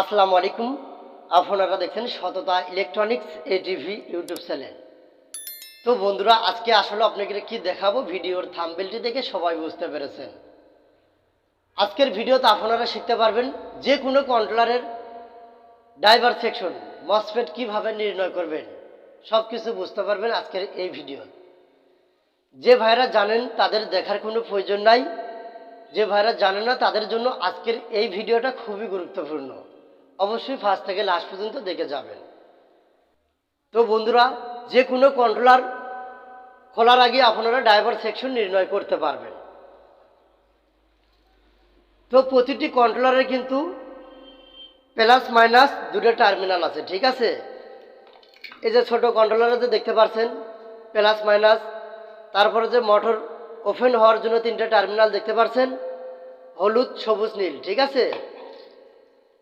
আসসালামু আলাইকুম। আপনারা দেখছেন Satata electronics ATV YouTube channel. তো বন্ধুরা, আজকে আসলে আপনাকে কি দেখাবো? ভিডিওর থাম্বেলটি দেখে সবাই বুঝতে পেরেছেন। আজকের ভিডিওতে আপনারা শিখতে পারবেন যে কোনো কন্ট্রোলারের ড্রাইভার সেকশন মসফেট কীভাবে নির্ণয় করবেন সব কিছু বুঝতে পারবেন আজকের এই ভিডিও। যে ভাইরা জানেন তাদের দেখার কোনো প্রয়োজন নাই। যে ভাইরা জানে না তাদের জন্য আজকের এই ভিডিওটা খুবই গুরুত্বপূর্ণ। অবশ্যই ফার্স্ট থেকে লাস্ট পর্যন্ত দেখে যাবেন। তো বন্ধুরা, যে কোনো কন্ট্রোলার খোলার আগে আপনারা ড্রাইভার সেকশন নির্ণয় করতে পারবেন। তো প্রতিটি কন্ট্রোলারে কিন্তু প্লাস মাইনাস দুটো টার্মিনাল আছে, ঠিক আছে? এই যে ছোটো কন্ট্রোলারে যে দেখতে পাচ্ছেন প্লাস মাইনাস তারপরে যে মোটর ওপেন হওয়ার জন্য তিনটা টার্মিনাল দেখতে পাচ্ছেন হলুদ, সবুজ, নীল, ঠিক আছে?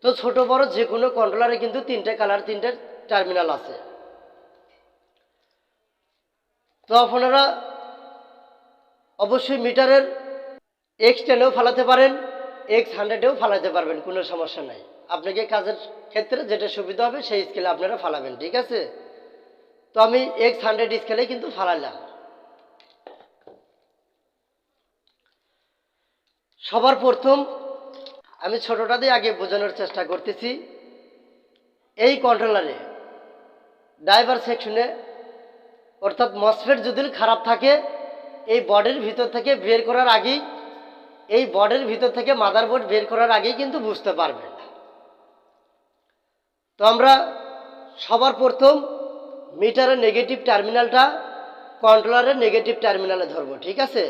তো ছোট, বড় যে কোনো কন্ট্রোলারে কিন্তু তিনটে কালার তিনটে টার্মিনাল আছে। তো আপনারা অবশ্যই মিটারের এক্স টেনেও ফালাতে পারেন এক্স হান্ড্রেডেও ফালাতে পারবেন, কোনো সমস্যা নাই। আপনাকে কাজের ক্ষেত্রে যেটা সুবিধা হবে, সেই স্কেলে আপনারা ফালাবেন, ঠিক আছে? তো আমি এক্স হান্ড্রেড স্কেলে কিন্তু ফালালাম। সবার প্রথম আমি ছোটটা দিয়ে আগে বোঝানোর চেষ্টা করতেছি। এই কন্ট্রোলারে ড্রাইভার সেকশনে অর্থাৎ মসফেট যদি খারাপ থাকে, এই বডির ভিতর থেকে বের করার আগেই, এই বডির ভিতর থেকে মাদারবোর্ড বের করার আগেই কিন্তু বুঝতে পারবেন। তো আমরা সবার প্রথম মিটারের নেগেটিভ টার্মিনালটা কন্ট্রোলারের নেগেটিভ টার্মিনালে ধরবো, ঠিক আছে?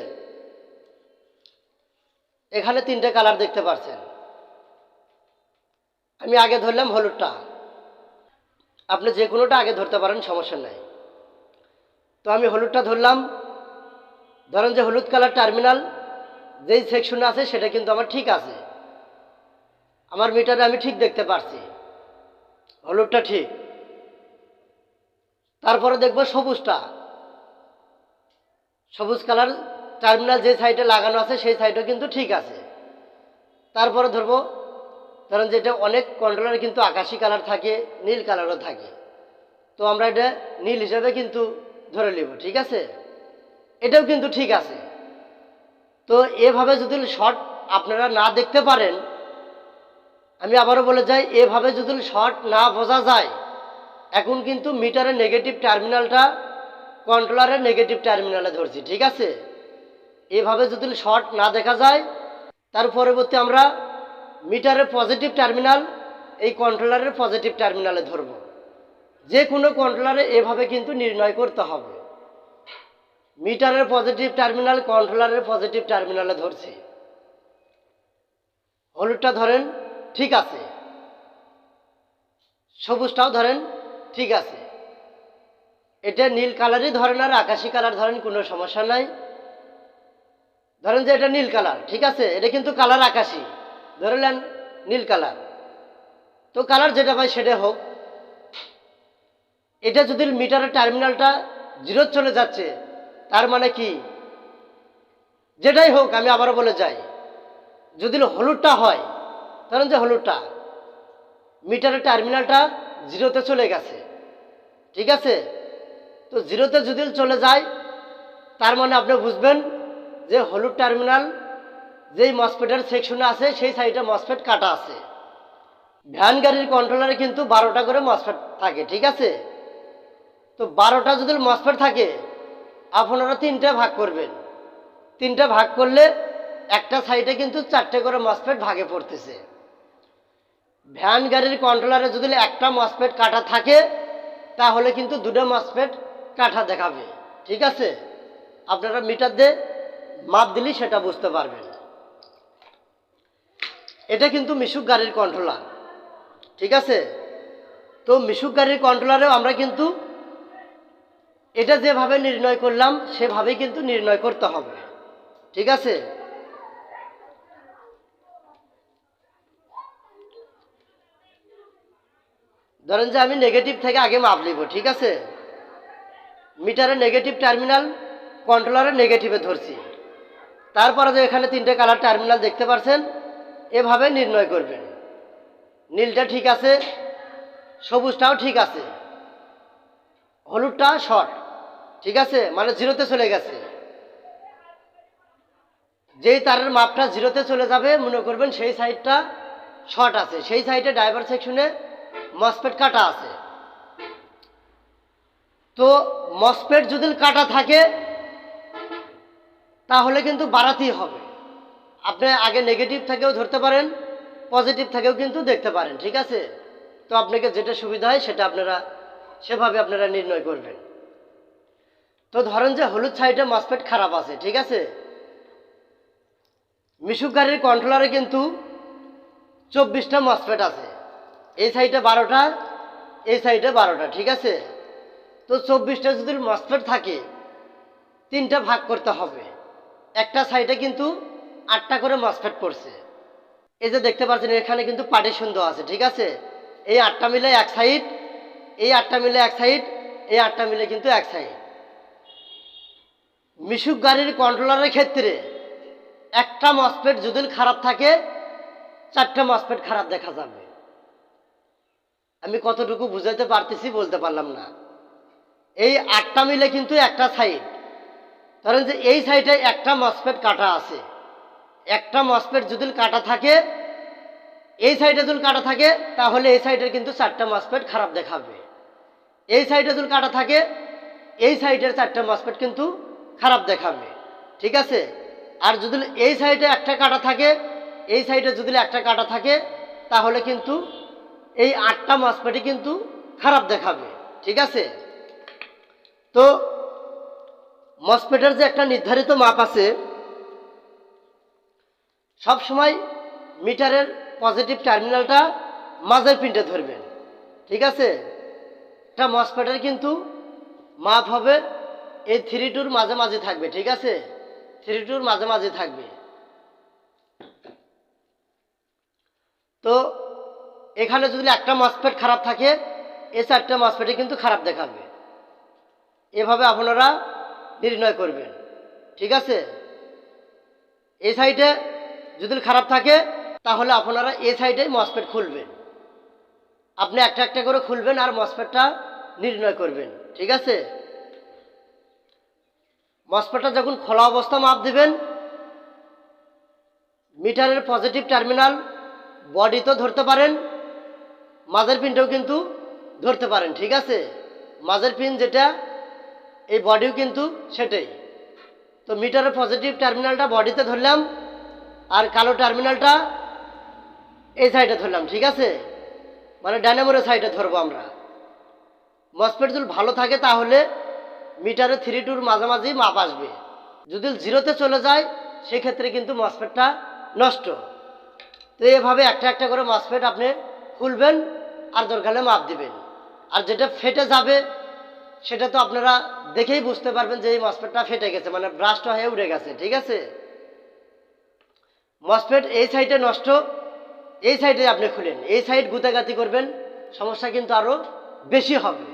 এখানে তিনটে কালার দেখতে পাচ্ছেন আমি আগে ধরলাম হলুদটা। আপনি যে কোনোটা আগে ধরতে পারেন, সমস্যা নাই। তো আমি হলুদটা ধরলাম। ধরেন যে হলুদ কালার টার্মিনাল, যেই সেকশনে আছে সেটা কিন্তু আমার ঠিক আছে। আমার মিটারে আমি ঠিক দেখতে পারছি। হলুদটা ঠিক। তারপরে দেখব সবুজটা। সবুজ কালার টার্মিনাল যে সাইডে লাগানো আছে, সেই সাইডও কিন্তু ঠিক আছে। তারপরে ধরবো ধরেন যেটা অনেক কন্ট্রোলার কিন্তু আকাশি কালার থাকে, নীল কালারও থাকে। তো আমরা এটা নীল হিসাবে কিন্তু ধরে নিব, ঠিক আছে? এটাও কিন্তু ঠিক আছে। তো এভাবে যদি শর্ট আপনারা না দেখতে পারেন, আমি আবারও বলে যাই, এভাবে যদি শর্ট না বোঝা যায়, এখন কিন্তু মিটারের নেগেটিভ টার্মিনালটা কন্ট্রোলারের নেগেটিভ টার্মিনালে ধরছি, ঠিক আছে? এভাবে যদি শর্ট না দেখা যায়, তার পরবর্তী আমরা মিটারের পজিটিভ টার্মিনাল এই কন্ট্রোলারের পজিটিভ টার্মিনালে ধরব। যে কোনো কন্ট্রোলারে এভাবে কিন্তু নির্ণয় করতে হবে। মিটারের পজিটিভ টার্মিনাল কন্ট্রোলারের পজিটিভ টার্মিনালে ধরছি। হলুদটা ধরেন, ঠিক আছে। সবুজটাও ধরেন, ঠিক আছে। এটা নীল কালারই ধরেন আর আকাশি কালার ধরেন, কোনো সমস্যা নাই। ধরেন যে এটা নীল কালার, ঠিক আছে? এটা কিন্তু কালার আকাশি। ধরলেন নীল কালার। তো কালার যেটা পাই সেটা হোক। এটা যদি মিটারের টার্মিনালটা জিরো চলে যাচ্ছে, তার মানে কি? যেটাই হোক, আমি আবারও বলে যাই, যদি হলুদটা হয়, ধরেন যে হলুদটা, মিটারের টার্মিনালটা জিরোতে চলে গেছে, ঠিক আছে? তো জিরোতে যদি চলে যায়, তার মানে আপনি বুঝবেন যে হলুদ টার্মিনাল যেই মসফেটের সেকশনে আছে, সেই সাইডে মসফেট কাটা আছে। ভ্যান গাড়ির কন্ট্রোলারে কিন্তু বারোটা করে মসফেট থাকে, ঠিক আছে? তো বারোটা যদি মসফেট থাকে, আপনারা তিনটা ভাগ করবেন। তিনটা ভাগ করলে একটা সাইডে কিন্তু চারটে করে মসফেট ভাগে পড়তেছে। ভ্যান গাড়ির কন্ট্রোলারে যদি একটা মসফেট কাটা থাকে, তাহলে কিন্তু দুটো মসফেট কাঠা দেখাবে, ঠিক আছে? আপনারা মিটার দিয়ে মাপ দিলেই সেটা বুঝতে পারবেন। এটা কিন্তু মিশুক গাড়ির কন্ট্রোলার। ঠিক আছে? তো মিশুক গাড়ির কন্ট্রোলারেও আমরা কিন্তু এটা যেভাবে নির্ণয় করলাম, সেভাবেই কিন্তু নির্ণয় করতে হবে। ঠিক আছে? ধরেন যে আমি নেগেটিভ থেকে আগে মাপ নিব, ঠিক আছে? মিটারে নেগেটিভ টার্মিনাল কন্ট্রোলারে নেগেটিভে ধরছি। তারপরে যে এখানে তিনটে কালার টার্মিনাল দেখতে পাচ্ছেন এভাবে নির্ণয় করবেন। নীলটা ঠিক আছে, সবুজটাও ঠিক আছে। হলুদটা শর্ট, ঠিক আছে? মানে জিরোতে চলে গেছে। যেই তারের মাপটা জিরোতে চলে যাবে, মনে করবেন সেই সাইডটা শর্ট আছে। সেই সাইডে ড্রাইভার সেকশনে মসপেট কাটা আছে। তো মসপেট যদি কাটা থাকে, তাহলে কিন্তু বাড়াতেই হবে। আপনি আগে নেগেটিভ থেকেও ধরতে পারেন পজিটিভ থেকেও কিন্তু দেখতে পারেন, ঠিক আছে? তো আপনাকে যেটা সুবিধা হয় সেটা আপনারা সেভাবে আপনারা নির্ণয় করবেন। তো ধরেন যে হলুদ সাইডে মসপেট খারাপ আছে, ঠিক আছে? মিশুক গাড়ির কন্ট্রোলারে কিন্তু চব্বিশটা মসপেট আছে। এই সাইডে বারোটা, এই সাইডে বারোটা, ঠিক আছে? তো চব্বিশটা যদি মসপেট থাকে, তিনটা ভাগ করতে হবে। একটা সাইডে কিন্তু আটটা করে মসফেট পড়ছে। এই যে দেখতে পাচ্ছেন, এখানে কিন্তু পার্টিশন দেওয়া আছে, ঠিক আছে? এই আটটা মিলে এক সাইড এই আটটা মিলে এক সাইড এই আটটা মিলে কিন্তু এক সাইড মিশুক গাড়ির কন্ট্রোলারের ক্ষেত্রে একটা মসপেট যদি খারাপ থাকে, চারটা মসপেট খারাপ দেখা যাবে। আমি কতটুকু বুঝাতে পারতেছি বলতে পারলাম না। এই আটটা মিলে কিন্তু একটা সাইড ধরেন যে এই সাইডে একটা মসপেট কাটা আছে। একটা মসপেট যদি কাটা থাকে, এই সাইডে যদি কাটা থাকে, তাহলে এই সাইডের কিন্তু চারটা মসপেট খারাপ দেখাবে। এই সাইডে যদি কাটা থাকে, এই সাইডের চারটা মসপেট কিন্তু খারাপ দেখাবে। ঠিক আছে? আর যদি এই সাইডে একটা কাটা থাকে, এই সাইডে যদি একটা কাটা থাকে, তাহলে কিন্তু এই আটটা মসপেটই কিন্তু খারাপ দেখাবে। ঠিক আছে? তো মসপেটের যে একটা নির্ধারিত মাপ আছে সব সময় মিটারের পজিটিভ টার্মিনালটা মাঝের পিনটে ধরবেন ঠিক আছে? একটা মসপেটের কিন্তু মাপ হবে এই থ্রি টুর মাঝে মাঝে থাকবে, ঠিক আছে? থ্রি টুর মাঝে মাঝে থাকবে। তো এখানে যদি একটা মসপেট খারাপ থাকে, এই চারটা মসপেটে কিন্তু খারাপ দেখাবে। এভাবে আপনারা নির্ণয় করবেন। ঠিক আছে? এই সাইডে যদি খারাপ থাকে, তাহলে আপনারা এ সাইডে মসপেট খুলবেন। আপনি একটা একটা করে খুলবেন আর মসপেটটা নির্ণয় করবেন, ঠিক আছে? মসপেটটা যখন খোলা অবস্থা মাপ দিবেন, মিটারের পজিটিভ টার্মিনাল বডি তো ধরতে পারেন, মাঝের পিনটাও কিন্তু ধরতে পারেন, ঠিক আছে? মাঝের পিন যেটা, এই বডিও কিন্তু সেটাই। তো মিটারের পজিটিভ টার্মিনালটা বডিতে ধরলাম আর কালো টার্মিনালটা এই সাইডে ধরলাম, ঠিক আছে? মানে ডায়নামোরের সাইডে ধরবো আমরা। মসপেট যদি ভালো থাকে তাহলে মিটারে থ্রি টুর মাঝামাঝি মাপ আসবে। যদি জিরোতে চলে যায়, সেক্ষেত্রে কিন্তু মসপেটটা নষ্ট। তো এভাবে একটা একটা করে মসপেট আপনি খুলবেন আর দরকারে মাপ দিবেন। আর যেটা ফেটে যাবে, সেটা তো আপনারা দেখেই বুঝতে পারবেন যে এই মসপেটটা ফেটে গেছে মানে ব্রাশটা হয়ে উড়ে গেছে, ঠিক আছে? মসপেট এই সাইডে নষ্ট, এই সাইডে আপনি খুলেন। এই সাইড গুতাগাতি করবেন, সমস্যা কিন্তু আরও বেশি হবে।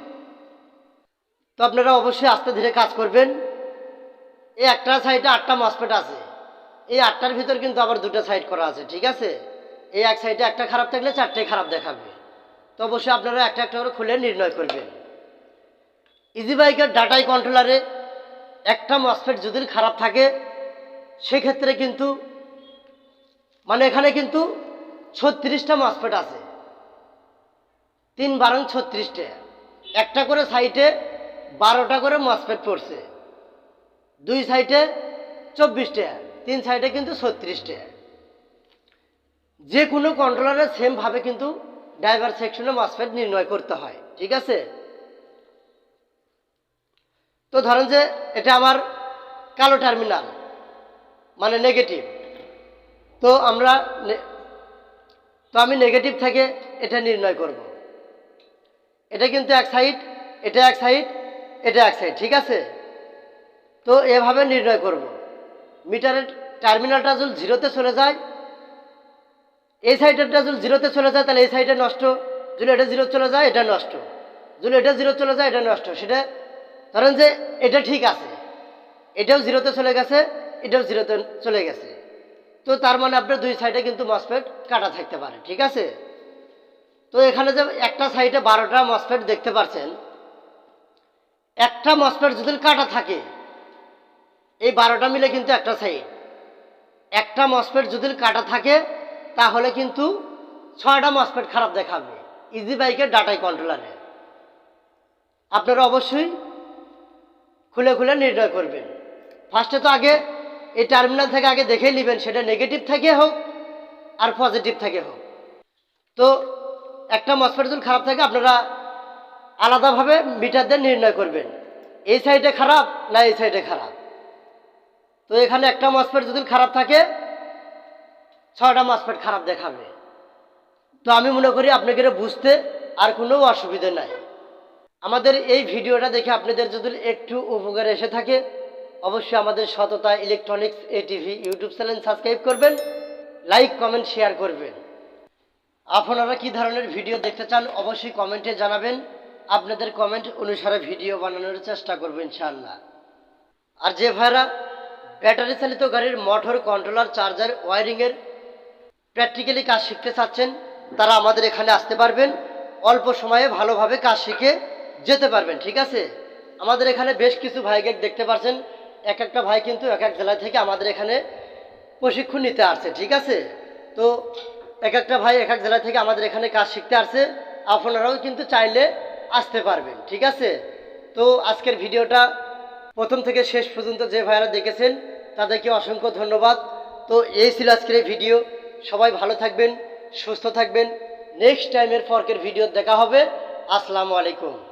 তো আপনারা অবশ্যই আস্তে ধীরে কাজ করবেন। এই একটা সাইডে আটটা মসপেট আছে। এই আটটার ভিতর কিন্তু আবার দুটো সাইড করা আছে, ঠিক আছে? এই এক সাইডে একটা খারাপ থাকলে চারটে খারাপ দেখাবে। তো অবশ্যই আপনারা একটা একটা করে খুলে নির্ণয় করবেন। ইজি বাইকের ডাটাই কন্ট্রোলারে একটা মসফেট যদি খারাপ থাকে, সেক্ষেত্রে কিন্তু মানে এখানে কিন্তু ছত্রিশটা মাসপেট আছে। তিন বারং ছত্রিশটা। একটা করে সাইটে বারোটা করে মাসপেট পড়ছে। দুই সাইডে চব্বিশটা। তিন সাইডে কিন্তু ছত্রিশটা। যে কোনো কন্ট্রোলারে সেমভাবে কিন্তু ড্রাইভার সেকশনে মসফেট নির্ণয় করতে হয়। ঠিক আছে? তো ধরেন যে এটা আমার কালো টার্মিনাল মানে নেগেটিভ তো আমরা তো আমি নেগেটিভ থেকে এটা নির্ণয় করব। এটা কিন্তু এক সাইড এটা এক সাইড এটা এক সাইড ঠিক আছে? তো এভাবে নির্ণয় করব। মিটারের টার্মিনালটা যদি জিরোতে চলে যায়, এই সাইডেরটা যদি জিরোতে চলে যায়, তাহলে এই সাইডে নষ্ট। যদি এটা জিরো চলে যায়, এটা নষ্ট। যদি এটা জিরো চলে যায়, এটা নষ্ট। সেটা, ধরেন যে এটা ঠিক আছে। এটাও জিরোতে চলে গেছে, এটাও জিরোতে চলে গেছে। তো তার মানে আপনার দুই সাইডে কিন্তু মসপেট কাটা থাকতে পারে, ঠিক আছে? তো এখানে যে একটা সাইডে বারোটা মসফেট দেখতে পাচ্ছেন একটা মসফেট যদি কাটা থাকে, এই বারোটা মিলে কিন্তু একটা সাইড একটা মসফেট যদি কাটা থাকে, তাহলে কিন্তু ছয়টা মসফেট খারাপ দেখাবে ইজি বাইকের ডাটাই কন্ট্রোলারে আপনারা অবশ্যই খুলে খুলে নির্ণয় করবেন। ফার্স্টে তো আগে এই টার্মিনাল থেকে আগে দেখে নেবেন, সেটা নেগেটিভ থেকে হোক আর পজিটিভ থেকে হোক। তো একটা মসফেট যদি খারাপ থাকে, আপনারা আলাদাভাবে মিটার দিয়ে নির্ণয় করবেন, এই সাইডে খারাপ না এই সাইডে খারাপ। তো এখানে একটা মসফেট যদি খারাপ থাকে, ছয়টা মসফেট খারাপ দেখাবে। তো আমি মনে করি আপনাদের বুঝতে আর কোনো অসুবিধে নাই। আমাদের এই ভিডিওটা দেখে আপনাদের যদি একটু উপকার এসে থাকে অবশ্যই আমাদের Sotota electronics ATV YouTube channel subscribe করবেন, লাইক, কমেন্ট, শেয়ার করবেন। আপনারা কি ধরনের ভিডিও দেখতে চান অবশ্যই কমেন্টে জানাবেন। আপনাদের কমেন্ট অনুসারে ভিডিও বানানোর চেষ্টা করব ইনশাআল্লাহ। আর যে ভাইরা ব্যাটারি চালিত গাড়ির মোটর কন্ট্রোলার, চার্জার, ওয়ারিংয়ের প্র্যাকটিক্যালি কাজ শিখতে চাচ্ছেন, তারা আমাদের এখানে আসতে পারবেন। অল্প সময়ে ভালোভাবে কাজ শিখে যেতে পারবেন, ঠিক আছে? আমাদের এখানে বেশ কিছু ভাইকে দেখতে পাচ্ছেন এক একটা ভাই কিন্তু এক এক জেলা থেকে আমাদের এখানে প্রশিক্ষণ নিতে আসছে, ঠিক আছে? তো এক একটা ভাই এক এক জেলা থেকে আমাদের এখানে কাজ শিখতে আসছে, আপনারাও কিন্তু চাইলে আসতে পারবেন, ঠিক আছে? তো আজকের ভিডিওটা প্রথম থেকে শেষ পর্যন্ত যে ভাইরা দেখেছেন, তাদেরকে অসংখ্য ধন্যবাদ। তো এই ছিল আজকের এই ভিডিও। সবাই ভালো থাকবেন, সুস্থ থাকবেন। নেক্সট টাইমের ফর্কের ভিডিও দেখা হবে। আসসালামু আলাইকুম।